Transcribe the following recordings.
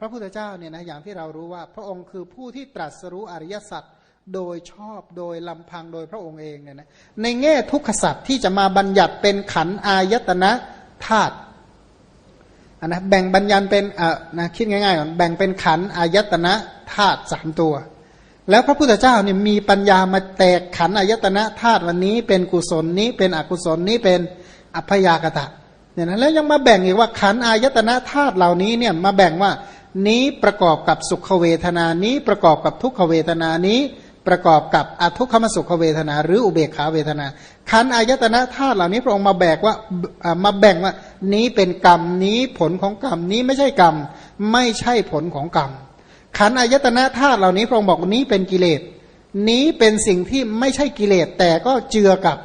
พระพุทธเจ้าเนี่ยนะอย่างที่เรารู้ว่า พระองค์คือผู้ที่ตรัสรู้อริยสัจโดยชอบโดยลำพังโดยพระองค์เองเนี่ยนะในแง่ทุกขสัจที่จะมาบัญญัติเป็นขันอายตนะธาตุนนะแบ่งบัญญัติเป็นอ่านะคิดง่ายๆก่อนแบ่งเป็นขันอายตนะธาตุสามตัว แล้วพระพุทธเจ้าเนี่ยมีปัญญามาแตกขันอายตนะธาตุวันนี้เป็นกุศลนี้เป็นอกุศลนี้เป็นอัพยากตะเนี่ยนะแล้วยังมาแบ่งอีกว่าขันอายตนะธาตุเหล่านี้เนี่ยมาแบ่งว่า นี้ประกอบกับสุขเวทนานี้ประกอบกับทุกขเวทนานี้ประกอบกับอทุกขมสุขเวทนา หรืออุเบกขาเวทนาขันอายตนะธาตุเหล่านี้พระองค์มาแบกว่ามาแบ่งว่า นี้เป็นกรรมนี้ผลของกรรมนี้ไม่ใช่กรรม ไม่ใช่ผลของกรรมขันอายตนะธาตุเหล่านี้พระองค์บอกนี้เป็นกิเลส นี้เป็นสิ่งที่ไม่ใช่กิเลส แต่ก็เจือกับ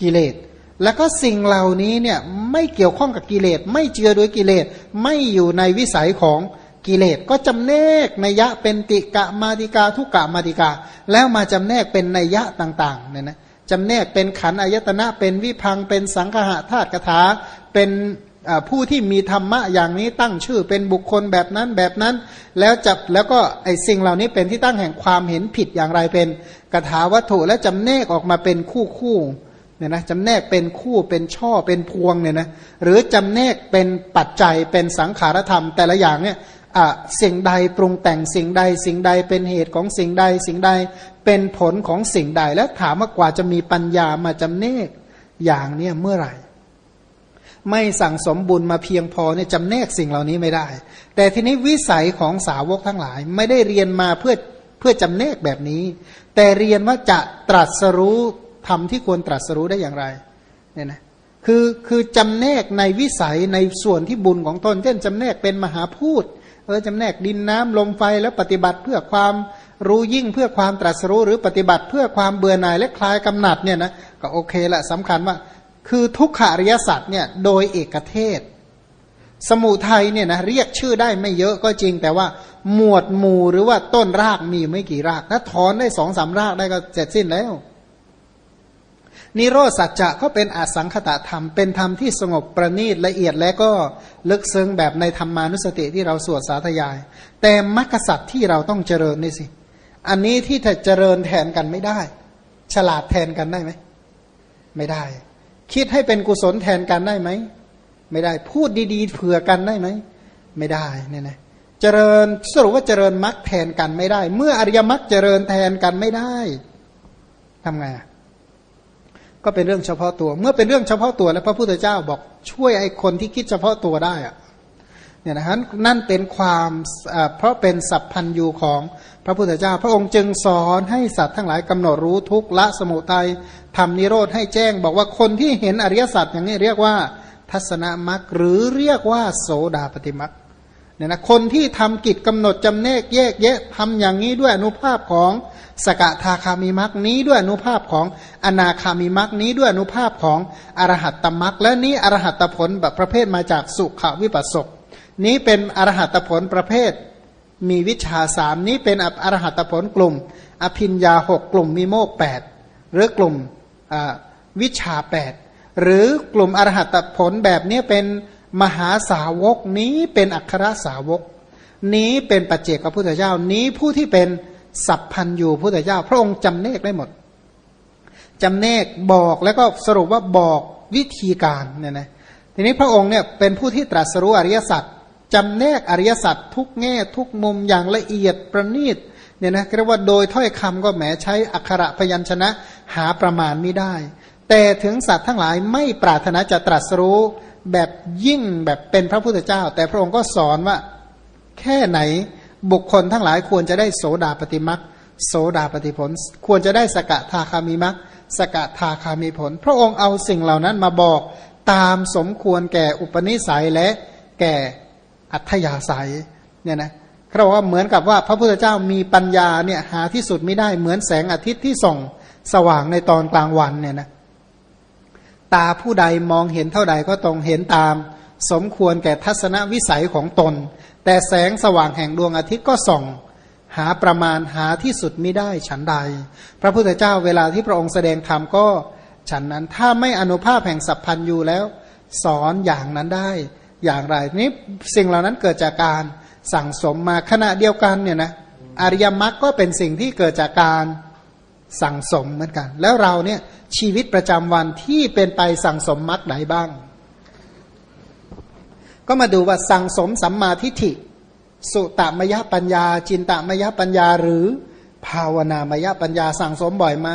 กิเลส แล้วก็สิ่งเหล่านี้เนี่ยไม่เกี่ยวข้องกับกิเลส ไม่เจือด้วยกิเลส ไม่อยู่ในวิสัยของ กิเลสก็จำแนกนัยยะเป็นติกะมาติกาทุกกะมาติกา แล้วมาจำแนกเป็นนัยยะต่างๆเนี่ยนะจำแนกเป็นขันอายตนะเป็นวิพังเป็นสังคหะธาตุกถาเป็นผู้ที่มีธรรมะอย่างนี้ตั้งชื่อเป็นบุคคลแบบนั้นแบบนั้น แล้วจับแล้วก็ไอสิ่งเหล่านี้เป็นที่ตั้งแห่งความเห็นผิดอย่างไรเป็นกถาวัตถุและจำแนกออกมาเป็นคู่คู่เนี่ยนะจำแนกเป็นคู่เป็นช่อเป็นพวงเนี่ยนะหรือจำแนกเป็นปัจจัยเป็นสังขารธรรมแต่ละอย่างเนี่ย สิ่งใดปรุงแต่งสิ่งใด สิ่งใดเป็นเหตุของสิ่งใด สิ่งใดเป็นผลของสิ่งใด แล้วถามว่ากว่าจะมีปัญญามาจำแนกอย่างเนี้ยเมื่อไหร่ ไม่สั่งสมบุญมาเพียงพอเนี่ยจำแนกสิ่งเหล่านี้ไม่ได้ แต่ทีนี้วิสัยของสาวกทั้งหลายไม่ได้เรียนมาเพื่อเพื่อจำแนกแบบนี้ แต่เรียนว่าจะตรัสรู้ทำที่ควรตรัสรู้ได้อย่างไรเนี่ยนะคือคือจำแนกในวิสัยในส่วนที่บุญของตนเช่นจำแนกเป็นมหาพูดเออจำแนกดินน้ำลมไฟแล้วปฏิบัติเพื่อความรู้ยิ่งเพื่อความตรัสรู้หรือปฏิบัติเพื่อความเบื่อหน่ายและคลายกำหนัดเนี่ยนะก็โอเคละสำคัญว่า คือทุกขอริยสัจเนี่ยโดยเอกเทศ สมุทัยเนี่ยนะเรียกชื่อได้ไม่เยอะก็จริง แต่ว่าหมวดหมู่หรือว่าต้นรากมีไม่กี่ราก ถ้าถอนได้สองสามรากได้ก็เสร็จสิ้นแล้ว นิโรธสัจจะก็เป็นอสังขตะธรรม เป็นธรรมที่สงบประณีตละเอียดและก็ลึกซึ้งแบบในธรรมานุสติที่เราสวดสาธยาย แต่มรรคสัจที่เราต้องเจริญนี่สิ อันนี้ที่จะเจริญแทนกันไม่ได้ ฉลาดแทนกันได้ไหม ไม่ได้ คิดให้เป็นกุศลแทนกันได้ไหม ไม่ได้ พูดดีๆเผื่อกันได้ไหม ไม่ได้เนี่ยนะเจริญสรุปว่าเจริญมรรคแทนกันไม่ได้ เมื่ออริยมรรคเจริญแทนกันไม่ได้ทำไงอะ ก็เป็นเรื่องเฉพาะตัว เมื่อเป็นเรื่องเฉพาะตัวแล้วพระพุทธเจ้าบอกช่วยไอ้คนที่คิดเฉพาะตัวได้อะเนี่ยนะฮะนั่นเป็นความเพราะเป็นสัพพัญญูของพระพุทธเจ้า พระองค์จึงสอนให้สัตว์ทั้งหลายกำหนดรู้ทุกละสมุทัยทำนิโรธให้แจ้ง บอกว่าคนที่เห็นอริยสัจอย่างนี้เรียกว่าทัศนมัคหรือเรียกว่าโสดาปฏิมัค เนี่ยนะคนที่ทำกิจกำหนดจำแนกแยกแยะทำอย่างนี้ด้วยอนุภาพของสกทาคามิมักนี้ด้วยอนุภาพของอนาคามิมักนี้ด้วยอนุภาพของอรหัตตมักและนี้อรหัตผลแบบประเภทมาจากสุขวิปัสสกนี้เป็นอรหัตผลประเภท มีวิชาสามนี้เป็นอรหัตผลกลุ่ม อภินยาหกกลุ่มมีโมกแปดหรือกลุ่มวิชาแปดหรือกลุ่มอรหัตผลแบบนี้เป็น มหาสาวกนี้เป็นอัครสาวก นี้เป็นปัจเจกพระพุทธเจ้า นี้ผู้ที่เป็นสัพพันยูพุทธเจ้า พระองค์จำเนกได้หมดจำเนกบอกแล้วก็สรุปว่าบอกวิธีการเนี่ยนะทีนี้พระองค์เนี่ยเป็นผู้ที่ตรัสรู้อริยสัจจำแนกอริยสัจทุกแง่ทุกมุมอย่างละเอียดประณีตเนี่ยนะเรียกว่าโดยถ้อยคำก็แหมใช้อักขระพยัญชนะหาประมาณไม่ได้ แต่ถึงสัตว์ทั้งหลายไม่ปรารถนาจะตรัสรู้ แบบยิ่งแบบเป็นพระพุทธเจ้า แต่พระองค์ก็สอนว่า แค่ไหนบุคคลทั้งหลายควรจะได้โสดาปฏิมักโสดาปฏิผล ควรจะได้สกทาคามิมักสกทาคามิผล พระองค์เอาสิ่งเหล่านั้นมาบอกตามสมควรแก่อุปนิสัยและแก่อัธยาศัยเนี่ยนะเขาบอกว่าเหมือนกับว่าพระพุทธเจ้ามีปัญญาเนี่ยหาที่สุดไม่ได้เหมือนแสงอาทิตย์ที่ส่องสว่างในตอนกลางวันเนี่ยนะ ตาผู้ใดมองเห็นเท่าใดก็ตรงเห็นตาม สมควรแก่ทัศนวิสัยของตน แต่แสงสว่างแห่งดวงอาทิตย์ก็ส่อง หาประมาณหาที่สุดไม่ได้ฉันใด พระพุทธเจ้าเวลาที่พระองค์แสดงธรรมก็ ฉันนั้นถ้าไม่อนุภาพแห่งสัพพันยูแล้ว สอนอย่างนั้นได้อย่างไรนี้สิ่งเหล่านั้นเกิดจากการสั่งสมมาขณะเดียวกันเนี่ยนะอริยมรรคก็เป็นสิ่งที่เกิดจากการ สั่งสมเหมือนกัน แล้วเราเนี่ยชีวิตประจำวันที่เป็นไปสั่งสมมรรคไหนบ้าง ก็มาดูว่าสั่งสมสัมมาทิฏฐิ สุตมยปัญญา จินตมยปัญญาหรือ ภาวนามยปัญญาสั่งสมบ่อยไหม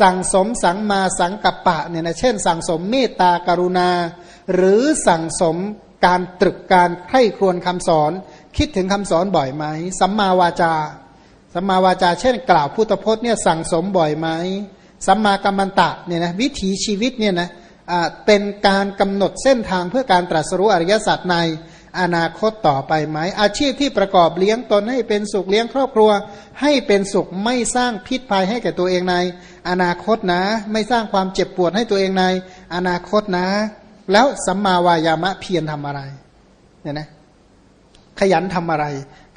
สั่งสมสังมาสังกัปปะเนี่ยนะเช่น สั่งสมเมตตากรุณา หรือสั่งสมการตรึกการใคร่ครวญคำสอน คิดถึงคำสอนบ่อยไหมสัมมาวาจา สัมมาวาจาเช่น กล่าวพุทธพจน์เนี่ยสั่งสมบ่อยไหมสัมมากัมมันตะเนี่ยนะวิถีชีวิตเนี่ยนะเป็นการกำหนดเส้นทางเพื่อการตรัสรู้อริยสัจในอนาคตต่อไปไหม อาชีพที่ประกอบเลี้ยงตนให้เป็นสุขเลี้ยงครอบครัว ให้เป็นสุขไม่สร้างพิษภัยให้แก่ตัวเองใน อนาคตนะ ไม่สร้างความเจ็บปวดให้ตัวเองใน อนาคตนะ แล้วสัมมาวายามะเพียรทำอะไรเนี่ยนะขยันทำอะไร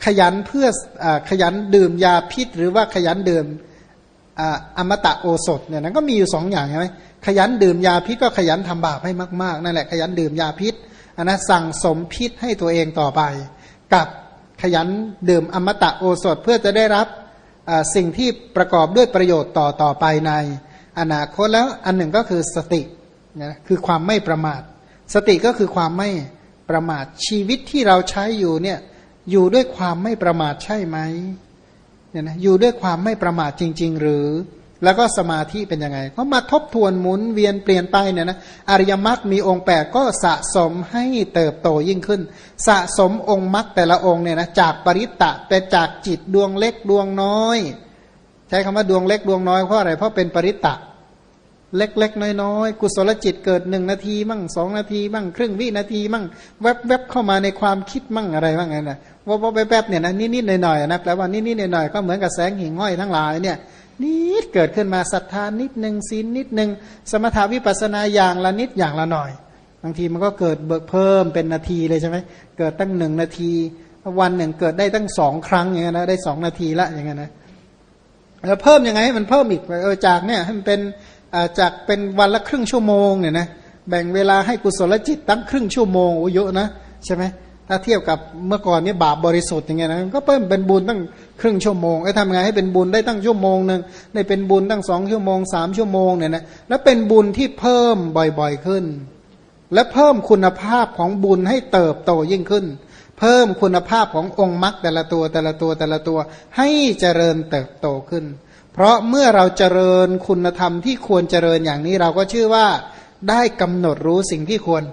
ขยันเพื่ออขยันดื่มยาพิษ หรือว่าขยันดื่มออมตะโอสถเนี่ยนะก็มีอยู่สองอย่างใช่ไหมขยันดื่มยาพิษก็ขยันทำบาปให้มาก ๆ นั่นแหละขยันดื่มยาพิษอันนะสั่งสมพิษให้ตัวเองต่อไป กับขยันดื่มอมตะโอสถเพื่อจะได้รับสิ่งที่ประกอบด้วยประโยชน์ต่อต่อไปใน อนาคตแล้วอันหนึ่งก็คือสตินะคือความไม่ประมาท สติก็คือความไม่ประมาทชีวิตที่เราใช้อยู่เนี่ย อยู่ด้วยความไม่ประมาทใช่ไหมเนี่ยนะอยู่ด้วยความไม่ประมาทจริง ๆ หรือ แล้วก็สมาธิเป็นยังไงก็มาทบทวนหมุนเวียนเปลี่ยนไปเนี่ยนะอริยมรรคมีองค์แปดก็สะสมให้เติบโตยิ่งขึ้น สะสมองค์มรรคแต่ละองค์เนี่ยนะจากปริตตะเป็นจากจิตดวงเล็กดวงน้อย ใช้คำว่าดวงเล็กดวงน้อยเพราะอะไรเพราะเป็นปริตตะเเล็กๆ น้อยๆ กุศลจิตเกิดหนึ่งนาทีมั่งสองนาทีมั่งครึ่งวินาทีมั่งแวบๆเข้ามาในความคิดมั่งอะไรบ้างไงนะว่าว่าแวบๆเนี่ยนะนิดๆหน่อยๆนะแปลว่านิดๆหน่อยๆก็เหมือนกับแสงหิ่งห้อยทั้งหลายเนี่ยนิดเกิดขึ้นมาศรัทธานิดหนึ่งศีลนิดหนึ่งสมถาวิปัสนาอย่างละนิดอย่างละหน่อย บางทีมันก็เกิดเบิกเพิ่มเป็นนาทีเลยใช่ไหมเกิดตั้งหนึ่งนาที วันหนึ่งเกิดได้ตั้งสองครั้งอย่างเงี้ยนะได้สองนาทีละอย่างเงี้ยนะแล้วเพิ่มยังไงให้มันเพิ่มอีกเออจากเนี่ยให้มันเป็น จากเป็นวันละครึ่งชั่วโมงเนี่ยนะแบ่งเวลาให้กุศลจิตตั้งครึ่งชั่วโมงโอ้เยอะนะใช่ไหมถ้าเทียบกับเมื่อก่อนนี่บาปบริสุทธิ์อย่างเงี้ยนะก็เพิ่มเป็นบุญตั้งครึ่งชั่วโมงไอ้ทำไงให้เป็นบุญได้ตั้งชั่วโมงหนึ่งได้เป็นบุญตั้งสองชั่วโมงสามชั่วโมงเนี่ยนะแล้วเป็นบุญที่เพิ่มบ่อยๆขึ้น และเพิ่มคุณภาพของบุญให้เติบโตยิ่งขึ้น เพิ่มคุณภาพขององค์มรรคแต่ละตัวแต่ละตัวแต่ละตัวให้เจริญเติบโตขึ้น เพราะเมื่อเราเจริญคุณธรรมที่ควรเจริญอย่างนี้เราก็ชื่อว่าได้กำหนดรู้สิ่งที่ควร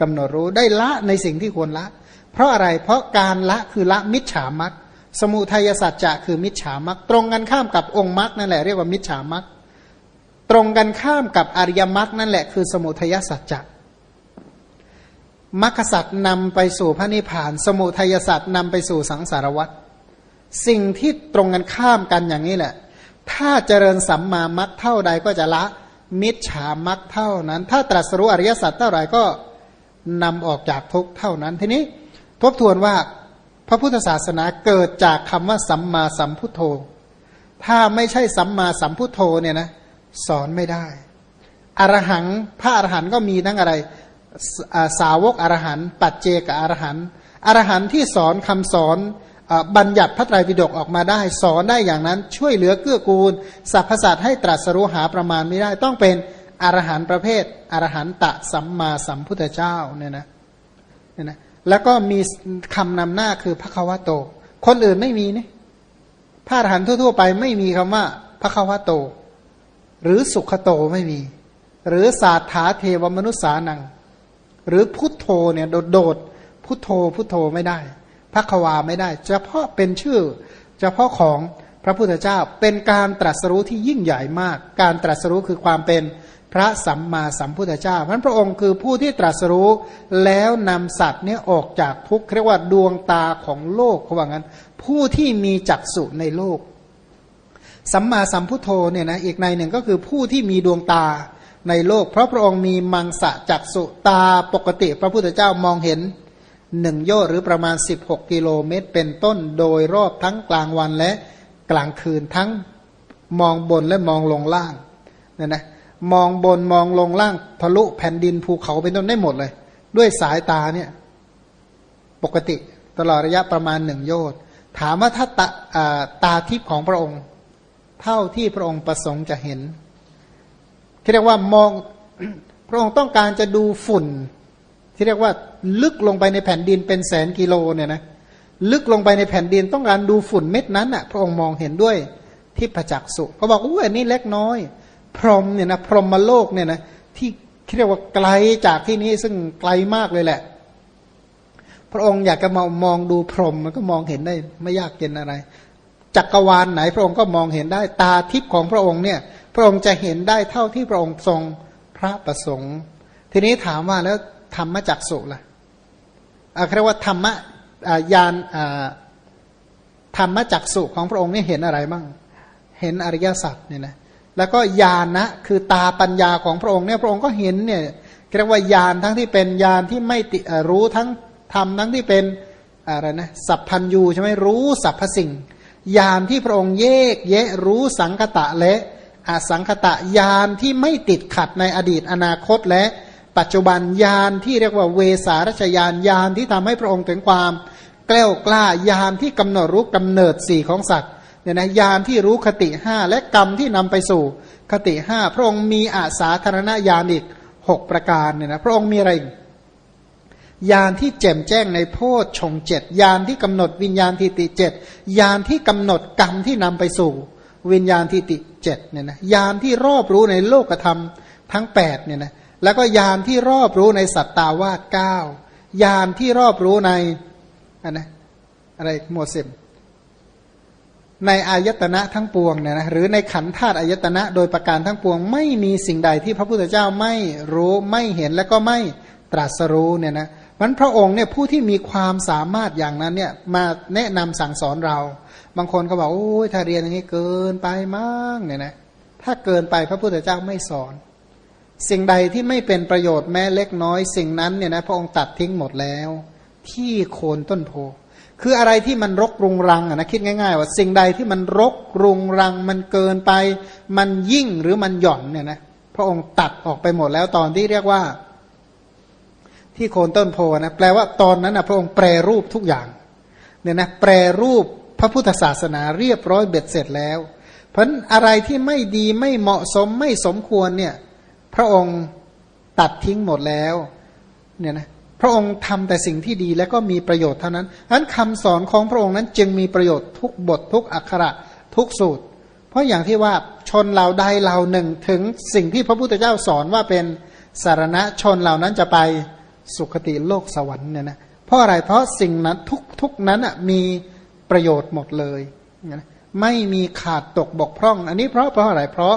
กำหนดรู้ได้ละในสิ่งที่ควรละ เพราะอะไรเพราะการละคือละมิจฉามัคสมุทัยสัจจะคือมิจฉามัคตรงกันข้ามกับองค์มัคนั่นแหละเรียกว่ามิจฉามัคตรงกันข้ามกับอริยมัคนั่นแหละคือสมุทัยสัจจะมรรคสัตว์นำไปสู่พระนิพพาน สมุทัยสัตว์นำไปสู่สังสารวัฏสิ่งที่ตรงกันข้ามกันอย่างนี้แหละ ถ้าเจริญสัมมามัคเท่าใดก็จะละ มิจฉามัคเท่านั้น ถ้าตรัสรู้อริยสัจเท่าไหร่ก็นำออกจากทุกข์เท่านั้น ทีนี้ทบทวนว่าพระพุทธศาสนาเกิดจากคำว่าสัมมาสัมพุทโธ ถ้าไม่ใช่สัมมาสัมพุทโธเนี่ยนะสอนไม่ได้ อรหังพระอรหันต์ก็มีทั้งอะไร สาสาวกอรหันต์ปัจเจกอรหันต์อรหันต์ที่สอนคำสอน บัญญัติพระไตรปิฎกออกมาได้ สอนได้อย่างนั้นช่วยเหลือเกื้อกูลสรรพสัตว์ให้ตรัสรู้หาประมาณไม่ได้ต้องเป็นอรหันต์ประเภทอรหันตะสัมมาสัมพุทธเจ้าเนี่ยนะเนี่ยนะแล้วก็มีคำนำหน้าคือพระควะโต คนอื่นไม่มีนี่พระอรหันต์ทั่ว ๆ ไปไม่มีคำว่าพระควะโต หรือสุขโตไม่มี หรือศาสถาเทวมนุษสานัง หรือพุทโธเนี่ยโดด พุทโธพุทโธไม่ได้ พระควาไม่ได้ เฉพาะเป็นชื่อ เฉพาะของพระพุทธเจ้าเป็นการตรัสรู้ที่ยิ่งใหญ่มาก การตรัสรู้คือความเป็นพระสัมมาสัมพุทธเจ้าเพราะฉะนั้นพระองค์คือผู้ที่ตรัสรู้แล้วนำสัตว์เนี่ยออกจากทุกข์เรียกว่าดวงตาของโลกเขาว่างั้น ผู้ที่มีจักษุในโลก สัมมาสัมพุทโธเนี่ยนะอีกในหนึ่งก็คือผู้ที่มีดวงตาในโลก เพราะพระองค์มีมังสะจักษุตาปกติ พระพุทธเจ้ามองเห็น หนึ่งโยชน์หรือประมาณ 16 กิโลเมตร เป็นต้นโดยรอบทั้งกลางวันและกลางคืนทั้งมองบนและมองลงล่างเนี่ยนะมองบนมองลงล่างทะลุแผ่นดินภูเขาเป็นต้นได้หมดเลย ด้วยสายตาเนี่ยปกติตลอดระยะประมาณหนึ่งโยชน์ถามว่าถ้าตาตาทิพย์ของพระองค์ เท่าที่พระองค์ประสงค์จะเห็นเรียกว่ามองพระองค์ต้องการจะดูฝุ่น ที่เรียกว่าลึกลงไปในแผ่นดินเป็นแสนกิโลเนี่ยนะลึกลงไปในแผ่นดินต้องการดูฝุ่นเม็ดนั้นอะพระองค์มองเห็นด้วยที่ประจักษ์สุเขาบอกอู้อันนี้เล็กน้อย พรหมเนี่ยนะพรหมโลกเนี่ยนะที่เรียกว่าไกลจากที่นี้ซึ่งไกลมากเลยแหละ พระองค์อยากจะมามองดูพรหมมันก็มองเห็นได้ไม่ยากเย็นอะไร จักรวาลไหนพระองค์ก็มองเห็นได้ตาทิพย์ของพระองค์เนี่ย พระองค์จะเห็นได้เท่าที่พระองค์ทรงพระประสงค์ ทีนี้ถามว่าแล้ว ธรรมจักสุล่ะอาเรียกว่าธรรมะอ่ายานธรรมจักสุของพระองค์นี่เห็นอะไรบ้างเห็นอริยสัจเนี่ยนะแล้วก็ญาณะคือตาปัญญาของพระองค์เนี่ยพระองค์ก็เห็นเนี่ยเรียกว่าญาณทั้งที่เป็นญาณที่ไม่ติรู้ทั้งธรรมทั้งที่เป็นอะไรนะสัพพัญยูใช่ไหมรู้สรรพสิ่งญาณที่พระองค์แยกแยะรู้สังคตะและอสังคตะญาณที่ไม่ติดขัดในอดีตอนาคตและ ปัจจุบันญาณที่เรียกว่าเวสารัชญาณญาณที่ทำให้พระองค์ถึงความแกล้วกล้าญาณที่กำหนดรู้กำเนิดสี่ของสัตว์เนี่ยนะญาณที่รู้คติห้าและกรรมที่นำไปสู่คติห้าพระองค์มีอาสาธารณญาณอีกหกประการเนี่ยนะพระองค์มีอะไรอีกยานที่แจ่มแจ้งในโพชฌงเจ็ดยานที่กำหนดวิญญาณทิติเจ็ดยานที่กำหนดกรรมที่นำไปสู่วิญญาณทิติเจ็ดเนี่ยนะยานที่รอบรู้ในโลกธรรมทั้งแปดเนี่ยนะ แล้วก็ยานที่รอบรู้ในสัตตาวาสเก้ายานที่รอบรู้ในอันนะอะไรหมวดสิบในอายตนะทั้งปวงเนี่ยนะหรือในขันธาตุอายตนะโดยประการทั้งปวง ไม่มีสิ่งใดที่พระพุทธเจ้าไม่รู้ไม่เห็นและก็ไม่ตรัสรู้เนี่ยนะมันพระองค์เนี่ยผู้ที่มีความสามารถอย่างนั้นเนี่ยมาแนะนำสั่งสอนเรา บางคนก็บอกโอ้ยถ้าเรียนอย่างนี้เกินไปมั้งเนี่ยนะถ้าเกินไปพระพุทธเจ้าไม่สอน สิ่งใดที่ไม่เป็นประโยชน์แม้เล็กน้อย สิ่งนั้นเนี่ยนะพระองค์ตัดทิ้งหมดแล้ว ที่โคนต้นโพ คืออะไรที่มันรกรุงรังอะนะคิดง่ายๆ ว่าสิ่งใดที่มันรกรุงรังมันเกินไป มันยิ่งหรือมันหย่อนเนี่ยนะพระองค์ตัดออกไปหมดแล้วตอนที่เรียกว่า ที่โคนต้นโพนะแปลว่าตอนนั้นนะพระองค์แปรรูปทุกอย่างเนี่ยนะแปรรูปพระพุทธศาสนาเรียบร้อยเบ็ดเสร็จแล้ว เพราะอะไรที่ไม่ดีไม่เหมาะสมไม่สมควรเนี่ย พระองค์ตัดทิ้งหมดแล้วเนี่ยนะพระองค์ทำแต่สิ่งที่ดีแล้วก็มีประโยชน์เท่านั้นนั้นคำสอนของพระองค์นั้นจึงมีประโยชน์ทุกบททุกอักขระทุกสูตร เพราะอย่างที่ว่าชนเราใดเราหนึ่งถึงสิ่งที่พระพุทธเจ้าสอนว่าเป็นสารณะชนเหล่านั้นจะไปสุคติโลกสวรรค์เนี่ยนะเพราะอะไรเพราะสิ่งนั้นทุกทุกนั้นมีประโยชน์หมดเลยนะไม่มีขาดตกบกพร่อง อันนี้เพราะเพราะอะไรเพราะ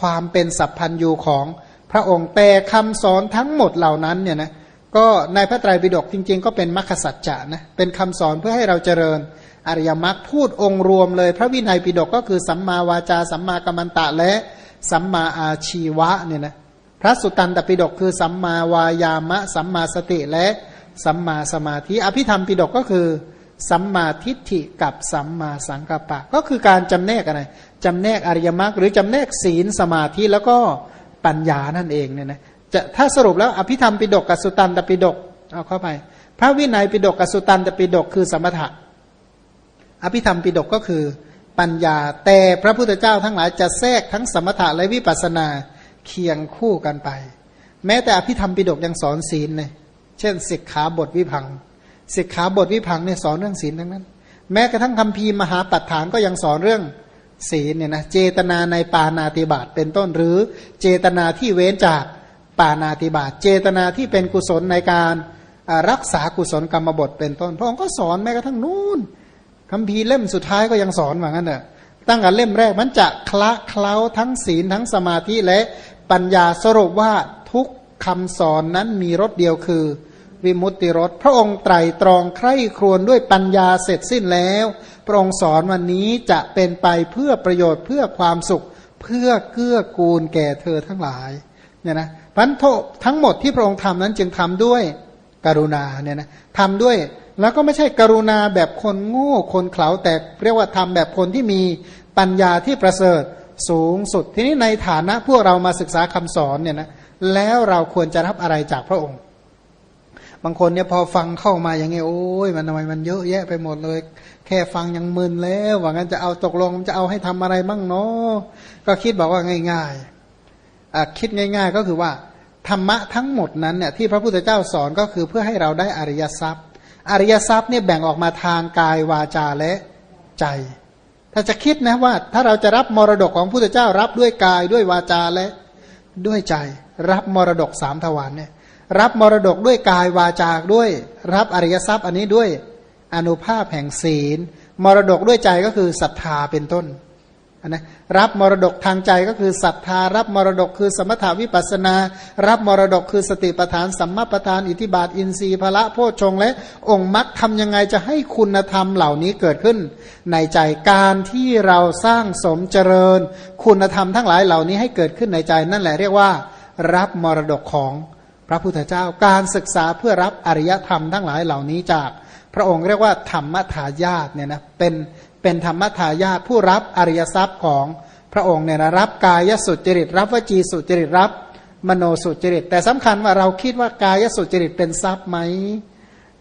ความเป็นสัพพัญญูของ พระองค์แต่คำสอนทั้งหมดเหล่านั้นเนี่ยนะก็ในพระไตรปิฎกจริง ๆ ก็เป็นมรรคสัจจะนะเป็นคำสอนเพื่อให้เราเจริญอริยมรรคพูดองค์รวมเลย พระวินัยปิฎกก็คือสัมมาวาจา สัมมากัมมันตะและสัมมาอาชีวะเนี่ยนะพระสุตตันตปิฎกคือสัมมาวายามะ สัมมาสติและสัมมาสมาธิ อภิธรรมปิฎกก็คือ สัมมาทิฏฐิกับสัมมาสังกัปปะ ก็คือการจำแนกอะไรจำแนกอริยมรรคหรือจำแนกศีลสมาธิแล้วก็ ปัญญานั่นเองเนี่ยนะจะถ้าสรุปแล้วอภิธรรมปิฎกกับสุตันตปิฎกเอาเข้าไป พระวินัยปิฎกกับสุตันตปิฎกคือสมถะ อภิธรรมปิฎกก็คือปัญญา แต่พระพุทธเจ้าทั้งหลายจะแทรกทั้งสมถะและวิปัสสนาเคียงคู่กันไป แม้แต่อภิธรรมปิฎกยังสอนศีลเลยเช่นสิกขาบทวิพังสิกขาบทวิพังเนี่ยสอนเรื่องศีลทั้งนั้น แม้กระทั่งคำพีมหาปัฏฐานก็ยังสอนเรื่อง ศีลเนี่ยนะเจตนาในปานาติบาตเป็นต้นหรือเจตนาที่เว้นจากปานาติบาตเจตนาที่เป็นกุศลในการรักษากุศลกรรมบทเป็นต้น พระองค์ก็สอนแม้กระทั่งนู่นคำพีเล่มสุดท้ายก็ยังสอนว่างั้นเนอะตั้งแต่เล่มแรกมันจะคละเคล้าทั้งศีลทั้งสมาธิและปัญญาสรุปว่าทุกคำสอนนั้นมีรสเดียวคือ วิมุตติรสพระองค์ไตรตรองใคร่ครวญด้วยปัญญาเสร็จสิ้นแล้ว พระองค์สอนวันนี้จะเป็นไปเพื่อประโยชน์เพื่อความสุข เพื่อเกื้อกูลแก่เธอทั้งหลายเนี่ยนะพันโททั้งหมดที่พระองค์ทำนั้นจึงทำด้วยกรุณาเนี่ยนะทำด้วยแล้วก็ไม่ใช่กรุณาแบบคนโง่คนเขลาแต่เรียกว่าทำแบบคนที่มีปัญญาที่ประเสริฐสูงสุด ทีนี้ในฐานะพวกเรามาศึกษาคำสอนเนี่ยนะแล้วเราควรจะรับอะไรจากพระองค์ บางคนเนี่ยพอฟังเข้ามาอย่างเงี้ยโอ้ยมันทำไมมันเยอะแยะไปหมดเลย แค่ฟังยังมึนแล้วว่างั้นจะเอาตกลงจะเอาให้ทำอะไรบ้างเนาะก็คิดบอกว่าง่ายๆคิดง่าย ๆ ก็คือว่าธรรมะทั้งหมดนั้นเนี่ยที่พระพุทธเจ้าสอนก็คือเพื่อให้เราได้อริยทรัพย์ อริยทรัพย์เนี่ยแบ่งออกมาทางกายวาจาและใจ ถ้าจะคิดนะว่า ถ้าเราจะรับมรดกของพระพุทธเจ้ารับด้วยกายด้วยวาจาและด้วยใจ รับมรดกสามทวารเนี่ยรับมรดกด้วยกายวาจาด้วย รับอริยทรัพย์อันนี้ด้วย อนุภาพแห่งศีล มรดกด้วยใจก็คือศรัทธาเป็นต้นนะรับมรดกทางใจก็คือศรัทธา รับมรดกคือสมถาวิปัสนา รับมรดกคือสติปทานสัมมาปทาน อิทิบาท อินทรีย์พละโพชฌงและองค์มรรคทำยังไงจะให้คุณธรรมเหล่านี้เกิดขึ้น ในใจการที่เราสร้างสมเจริญ คุณธรรมทั้งหลายเหล่านี้ให้เกิดขึ้นในใจ นั่นแหละเรียกว่า รับมรดกของพระพุทธเจ้าการศึกษาเพื่อรับอริยธรรมทั้งหลายเหล่านี้จาก พระองค์เรียกว่าธรรมทายาทเนี่ยนะเป็นเป็นธรรมทายาทผู้รับอริยทรัพย์ของพระองค์เนี่ยนะรับกายสุจริต รับวจีสุจริตรับมโนสุจริต แต่สำคัญว่าเราคิดว่ากายสุจริตเป็นทรัพย์ไหม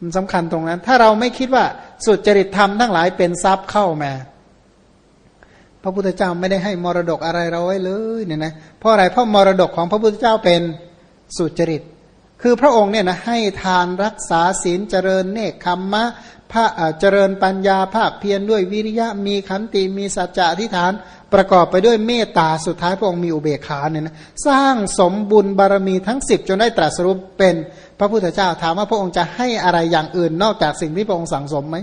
มันสำคัญตรงนั้น ถ้าเราไม่คิดว่าสุจริตธรรมทั้งหลายเป็นทรัพย์เข้ามา พระพุทธเจ้าไม่ได้ให้มรดกอะไรเราไว้เลยเนี่ยนะเพราะอะไรเพราะมรดกของพระพุทธเจ้าเป็นสุจริต คือพระองค์เนี่ยนะให้ทานรักษาศีลเจริญเนคขมมะพระเจริญปัญญาภาคเพียรด้วยวิริยะมีขันติมีสัจจะอธิฐาน ประกอบไปด้วยเมตตาสุดท้ายพระองค์มีอุเบกขาเนี่ยนะสร้างสมบุญบารมีทั้งสิบจนได้ตรัสรู้เป็นพระพุทธเจ้าถามว่าพระองค์จะให้อะไรอย่างอื่นนอกจากสิ่งที่พระองค์สั่งสมไหม